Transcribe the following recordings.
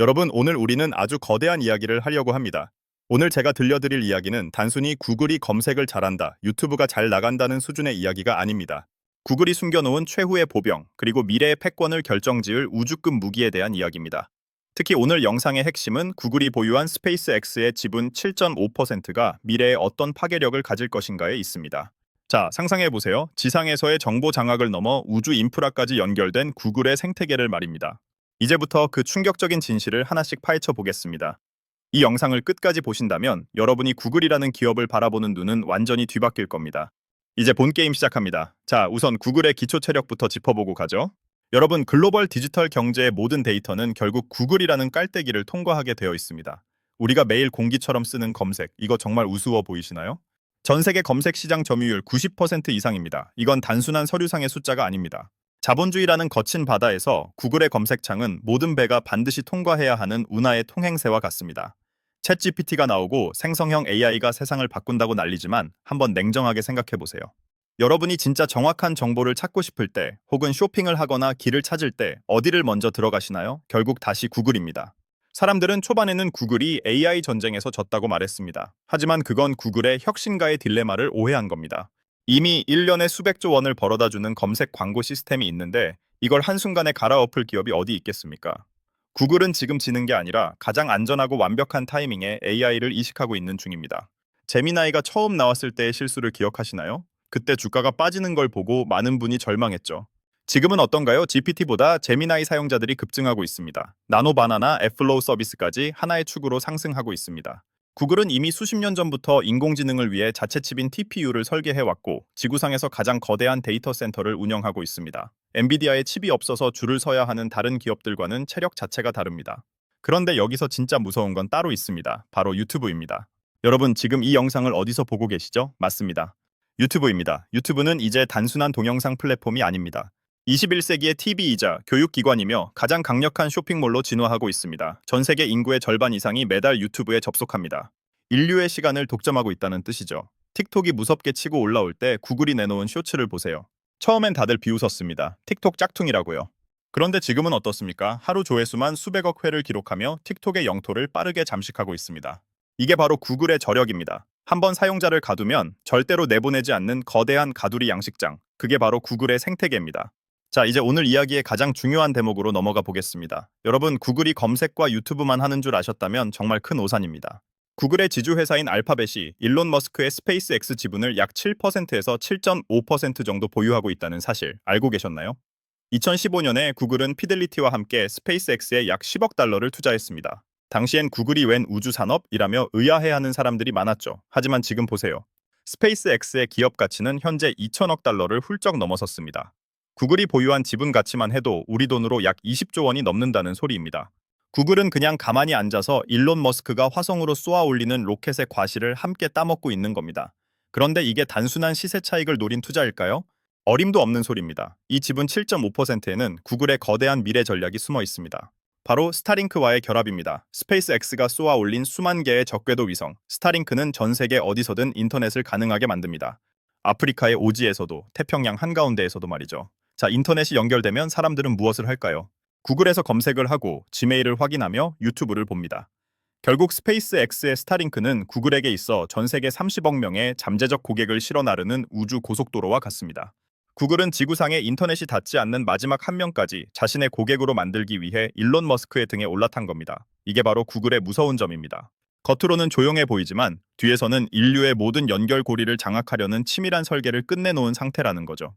여러분, 오늘 우리는 아주 거대한 이야기를 하려고 합니다. 오늘 제가 들려드릴 이야기는 단순히 구글이 검색을 잘한다, 유튜브가 잘 나간다는 수준의 이야기가 아닙니다. 구글이 숨겨놓은 최후의 보병, 그리고 미래의 패권을 결정지을 우주급 무기에 대한 이야기입니다. 특히 오늘 영상의 핵심은 구글이 보유한 스페이스X의 지분 7.5%가 미래에 어떤 파괴력을 가질 것인가에 있습니다. 자, 상상해보세요. 지상에서의 정보 장악을 넘어 우주 인프라까지 연결된 구글의 생태계를 말입니다. 이제부터 그 충격적인 진실을 하나씩 파헤쳐 보겠습니다. 이 영상을 끝까지 보신다면 여러분이 구글이라는 기업을 바라보는 눈은 완전히 뒤바뀔 겁니다. 이제 본 게임 시작합니다. 자, 우선 구글의 기초 체력부터 짚어보고 가죠. 여러분, 글로벌 디지털 경제의 모든 데이터는 결국 구글이라는 깔때기를 통과하게 되어 있습니다. 우리가 매일 공기처럼 쓰는 검색, 이거 정말 우스워 보이시나요? 전 세계 검색 시장 점유율 90% 이상입니다. 이건 단순한 서류상의 숫자가 아닙니다. 자본주의라는 거친 바다에서 구글의 검색창은 모든 배가 반드시 통과해야 하는 운하의 통행새와 같습니다. 챗 GPT가 나오고 생성형 AI가 세상을 바꾼다고 난리지만 한번 냉정하게 생각해 보세요. 여러분이 진짜 정확한 정보를 찾고 싶을 때 혹은 쇼핑을 하거나 길을 찾을 때 어디를 먼저 들어가시나요? 결국 다시 구글입니다. 사람들은 초반에는 구글이 AI 전쟁에서 졌다고 말했습니다. 하지만 그건 구글의 혁신가의 딜레마를 오해한 겁니다. 이미 1년에 수백조 원을 벌어다 주는 검색 광고 시스템이 있는데 이걸 한순간에 갈아엎을 기업이 어디 있겠습니까? 구글은 지금 지는 게 아니라 가장 안전하고 완벽한 타이밍에 AI를 이식하고 있는 중입니다. 제미나이가 처음 나왔을 때의 실수를 기억하시나요? 그때 주가가 빠지는 걸 보고 많은 분이 절망했죠. 지금은 어떤가요? GPT보다 제미나이 사용자들이 급증하고 있습니다. 나노바나나 애플로우 서비스까지 하나의 축으로 상승하고 있습니다. 구글은 이미 수십 년 전부터 인공지능을 위해 자체 칩인 TPU를 설계해 왔고 지구상에서 가장 거대한 데이터 센터를 운영하고 있습니다. 엔비디아의 칩이 없어서 줄을 서야 하는 다른 기업들과는 체력 자체가 다릅니다. 그런데 여기서 진짜 무서운 건 따로 있습니다. 바로 유튜브입니다. 여러분 지금 이 영상을 어디서 보고 계시죠? 맞습니다. 유튜브입니다. 유튜브는 이제 단순한 동영상 플랫폼이 아닙니다. 21세기의 TV이자 교육기관이며 가장 강력한 쇼핑몰로 진화하고 있습니다. 전 세계 인구의 절반 이상이 매달 유튜브에 접속합니다. 인류의 시간을 독점하고 있다는 뜻이죠. 틱톡이 무섭게 치고 올라올 때 구글이 내놓은 쇼츠를 보세요. 처음엔 다들 비웃었습니다. 틱톡 짝퉁이라고요. 그런데 지금은 어떻습니까? 하루 조회수만 수백억 회를 기록하며 틱톡의 영토를 빠르게 잠식하고 있습니다. 이게 바로 구글의 저력입니다. 한번 사용자를 가두면 절대로 내보내지 않는 거대한 가두리 양식장. 그게 바로 구글의 생태계입니다. 자, 이제 오늘 이야기의 가장 중요한 대목으로 넘어가 보겠습니다. 여러분, 구글이 검색과 유튜브만 하는 줄 아셨다면 정말 큰 오산입니다. 구글의 지주회사인 알파벳이 일론 머스크의 스페이스X 지분을 약 7%에서 7.5% 정도 보유하고 있다는 사실 알고 계셨나요? 2015년에 구글은 피델리티와 함께 스페이스X에 약 10억 달러를 투자했습니다. 당시엔 구글이 웬 우주 산업이라며 의아해하는 사람들이 많았죠. 하지만 지금 보세요. 스페이스X의 기업 가치는 현재 2천억 달러를 훌쩍 넘어섰습니다. 구글이 보유한 지분 가치만 해도 우리 돈으로 약 20조 원이 넘는다는 소리입니다. 구글은 그냥 가만히 앉아서 일론 머스크가 화성으로 쏘아 올리는 로켓의 과실을 함께 따먹고 있는 겁니다. 그런데 이게 단순한 시세 차익을 노린 투자일까요? 어림도 없는 소리입니다. 이 지분 7.5%에는 구글의 거대한 미래 전략이 숨어 있습니다. 바로 스타링크와의 결합입니다. 스페이스X가 쏘아 올린 수만 개의 적궤도 위성, 스타링크는 전 세계 어디서든 인터넷을 가능하게 만듭니다. 아프리카의 오지에서도 태평양 한가운데에서도 말이죠. 자, 인터넷이 연결되면 사람들은 무엇을 할까요? 구글에서 검색을 하고 지메일을 확인하며 유튜브를 봅니다. 결국 스페이스X의 스타링크는 구글에게 있어 전 세계 30억 명의 잠재적 고객을 실어 나르는 우주 고속도로와 같습니다. 구글은 지구상에 인터넷이 닿지 않는 마지막 한 명까지 자신의 고객으로 만들기 위해 일론 머스크의 등에 올라탄 겁니다. 이게 바로 구글의 무서운 점입니다. 겉으로는 조용해 보이지만 뒤에서는 인류의 모든 연결고리를 장악하려는 치밀한 설계를 끝내놓은 상태라는 거죠.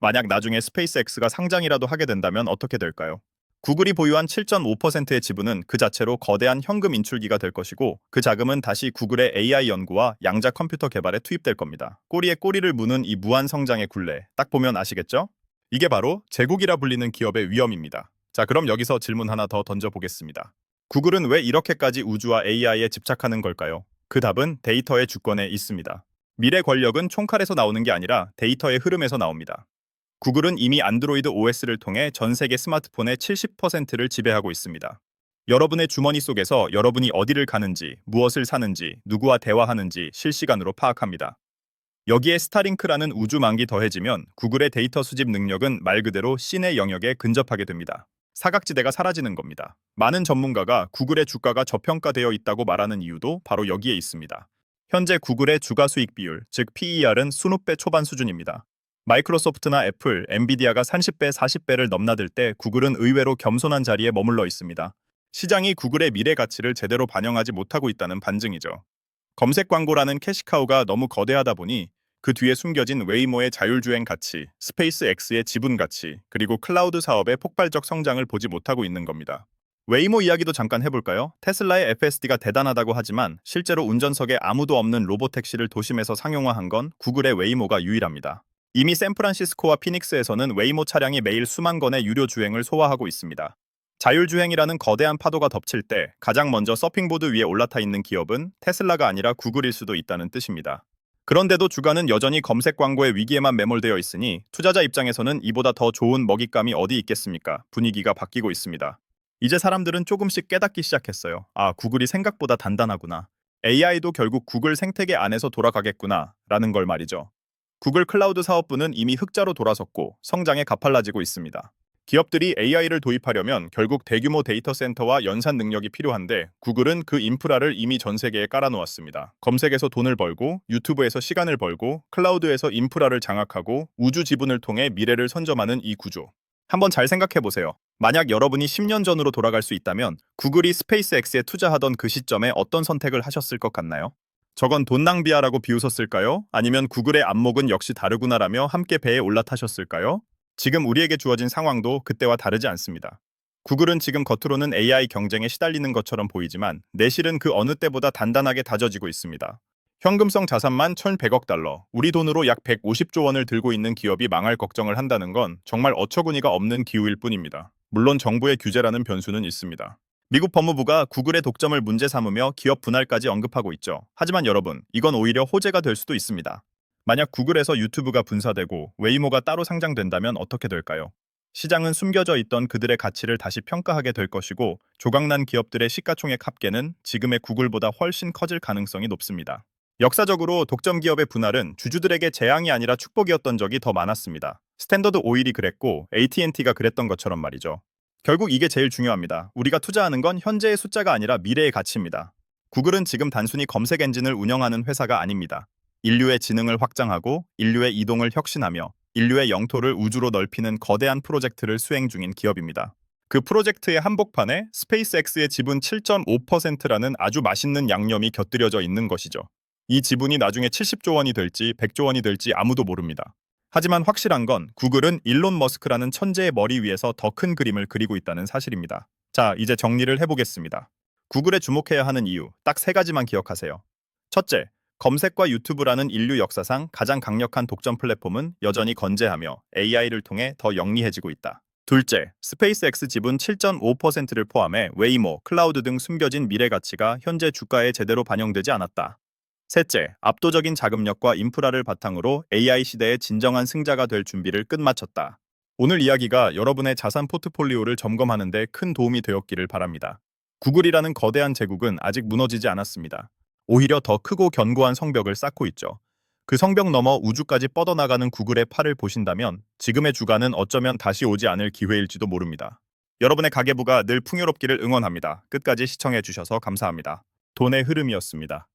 만약 나중에 스페이스X가 상장이라도 하게 된다면 어떻게 될까요? 구글이 보유한 7.5%의 지분은 그 자체로 거대한 현금 인출기가 될 것이고 그 자금은 다시 구글의 AI 연구와 양자 컴퓨터 개발에 투입될 겁니다. 꼬리에 꼬리를 무는 이 무한 성장의 굴레 딱 보면 아시겠죠? 이게 바로 제국이라 불리는 기업의 위험입니다. 자, 그럼 여기서 질문 하나 더 던져보겠습니다. 구글은 왜 이렇게까지 우주와 AI에 집착하는 걸까요? 그 답은 데이터의 주권에 있습니다. 미래 권력은 총칼에서 나오는 게 아니라 데이터의 흐름에서 나옵니다. 구글은 이미 안드로이드 OS를 통해 전 세계 스마트폰의 70%를 지배하고 있습니다. 여러분의 주머니 속에서 여러분이 어디를 가는지, 무엇을 사는지, 누구와 대화하는지 실시간으로 파악합니다. 여기에 스타링크라는 우주망기 더해지면 구글의 데이터 수집 능력은 말 그대로 신의 영역에 근접하게 됩니다. 사각지대가 사라지는 겁니다. 많은 전문가가 구글의 주가가 저평가되어 있다고 말하는 이유도 바로 여기에 있습니다. 현재 구글의 주가 수익 비율, 즉 PER은 수십배 초반 수준입니다. 마이크로소프트나 애플, 엔비디아가 30배, 40배를 넘나들 때 구글은 의외로 겸손한 자리에 머물러 있습니다. 시장이 구글의 미래 가치를 제대로 반영하지 못하고 있다는 반증이죠. 검색 광고라는 캐시카우가 너무 거대하다 보니 그 뒤에 숨겨진 웨이모의 자율주행 가치, 스페이스 X의 지분 가치, 그리고 클라우드 사업의 폭발적 성장을 보지 못하고 있는 겁니다. 웨이모 이야기도 잠깐 해볼까요? 테슬라의 FSD가 대단하다고 하지만 실제로 운전석에 아무도 없는 로보택시를 도심에서 상용화한 건 구글의 웨이모가 유일합니다. 이미 샌프란시스코와 피닉스에서는 웨이모 차량이 매일 수만 건의 유료 주행을 소화하고 있습니다. 자율주행이라는 거대한 파도가 덮칠 때 가장 먼저 서핑보드 위에 올라타 있는 기업은 테슬라가 아니라 구글일 수도 있다는 뜻입니다. 그런데도 주가는 여전히 검색 광고의 위기에만 매몰되어 있으니 투자자 입장에서는 이보다 더 좋은 먹잇감이 어디 있겠습니까? 분위기가 바뀌고 있습니다. 이제 사람들은 조금씩 깨닫기 시작했어요. 아, 구글이 생각보다 단단하구나. AI도 결국 구글 생태계 안에서 돌아가겠구나. 라는 걸 말이죠. 구글 클라우드 사업부는 이미 흑자로 돌아섰고 성장에 가팔라지고 있습니다. 기업들이 AI를 도입하려면 결국 대규모 데이터 센터와 연산 능력이 필요한데 구글은 그 인프라를 이미 전 세계에 깔아놓았습니다. 검색에서 돈을 벌고 유튜브에서 시간을 벌고 클라우드에서 인프라를 장악하고 우주 지분을 통해 미래를 선점하는 이 구조. 한번 잘 생각해 보세요. 만약 여러분이 10년 전으로 돌아갈 수 있다면 구글이 스페이스X에 투자하던 그 시점에 어떤 선택을 하셨을 것 같나요? 저건 돈 낭비야라고 비웃었을까요? 아니면 구글의 안목은 역시 다르구나라며 함께 배에 올라타셨을까요? 지금 우리에게 주어진 상황도 그때와 다르지 않습니다. 구글은 지금 겉으로는 AI 경쟁에 시달리는 것처럼 보이지만 내실은 그 어느 때보다 단단하게 다져지고 있습니다. 현금성 자산만 1,100억 달러, 우리 돈으로 약 150조 원을 들고 있는 기업이 망할 걱정을 한다는 건 정말 어처구니가 없는 기우일 뿐입니다. 물론 정부의 규제라는 변수는 있습니다. 미국 법무부가 구글의 독점을 문제 삼으며 기업 분할까지 언급하고 있죠. 하지만 여러분, 이건 오히려 호재가 될 수도 있습니다. 만약 구글에서 유튜브가 분사되고 웨이모가 따로 상장된다면 어떻게 될까요? 시장은 숨겨져 있던 그들의 가치를 다시 평가하게 될 것이고 조각난 기업들의 시가총액 합계는 지금의 구글보다 훨씬 커질 가능성이 높습니다. 역사적으로 독점 기업의 분할은 주주들에게 재앙이 아니라 축복이었던 적이 더 많았습니다. 스탠더드 오일이 그랬고 AT&T가 그랬던 것처럼 말이죠. 결국 이게 제일 중요합니다. 우리가 투자하는 건 현재의 숫자가 아니라 미래의 가치입니다. 구글은 지금 단순히 검색 엔진을 운영하는 회사가 아닙니다. 인류의 지능을 확장하고 인류의 이동을 혁신하며 인류의 영토를 우주로 넓히는 거대한 프로젝트를 수행 중인 기업입니다. 그 프로젝트의 한복판에 스페이스X의 지분 7.5%라는 아주 맛있는 양념이 곁들여져 있는 것이죠. 이 지분이 나중에 70조 원이 될지 100조 원이 될지 아무도 모릅니다. 하지만 확실한 건 구글은 일론 머스크라는 천재의 머리 위에서 더 큰 그림을 그리고 있다는 사실입니다. 자, 이제 정리를 해보겠습니다. 구글에 주목해야 하는 이유 딱 세 가지만 기억하세요. 첫째, 검색과 유튜브라는 인류 역사상 가장 강력한 독점 플랫폼은 여전히 건재하며 AI를 통해 더 영리해지고 있다. 둘째, 스페이스X 지분 7.5%를 포함해 웨이모, 클라우드 등 숨겨진 미래 가치가 현재 주가에 제대로 반영되지 않았다. 셋째, 압도적인 자금력과 인프라를 바탕으로 AI 시대의 진정한 승자가 될 준비를 끝마쳤다. 오늘 이야기가 여러분의 자산 포트폴리오를 점검하는 데 큰 도움이 되었기를 바랍니다. 구글이라는 거대한 제국은 아직 무너지지 않았습니다. 오히려 더 크고 견고한 성벽을 쌓고 있죠. 그 성벽 너머 우주까지 뻗어나가는 구글의 팔을 보신다면 지금의 주가는 어쩌면 다시 오지 않을 기회일지도 모릅니다. 여러분의 가계부가 늘 풍요롭기를 응원합니다. 끝까지 시청해 주셔서 감사합니다. 돈의 흐름이었습니다.